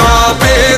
I'll be.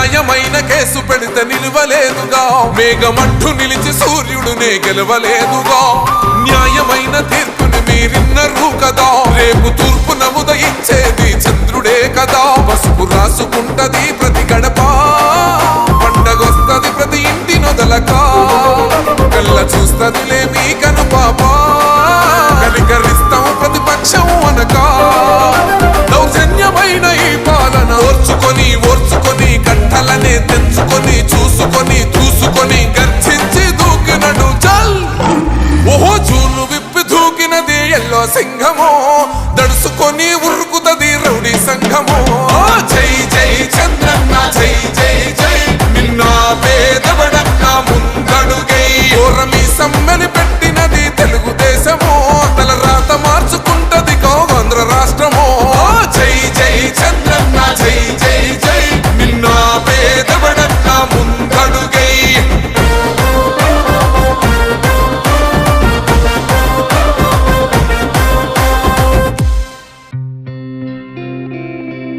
న్యాయమైన case పెడితే నిలవలేదుగా. మేఘమంటూ నిలిచి సూర్యుడునే గెలవలేదుగా. న్యాయమైన తీర్పుని మీరిన్నరు కదా. రేపు తూర్పున ఉదయించేది చంద్రుడే కదా. పసుపు రాసుకుంటది ప్రతి గడప. పండగొస్తది ప్రతి ఇంటి నొదలక. కళ్ళ చూస్తదిలే మీ కను పాప కలికరిస్తాం ప్రతిపక్షం అనక. దౌర్జన్యమైన ఈ పాలన ఓర్చుకొని ఓర్చుకొని కట్టలనే తెంచుకొని చూసుకొని చూసుకొని గర్జించి దూకినడు చల్ ఓహో చూలు విప్పి దూకినది ఎల్లో సింహమో దడుసుకొని ఉరుకుతది రౌడీ సంఘమో.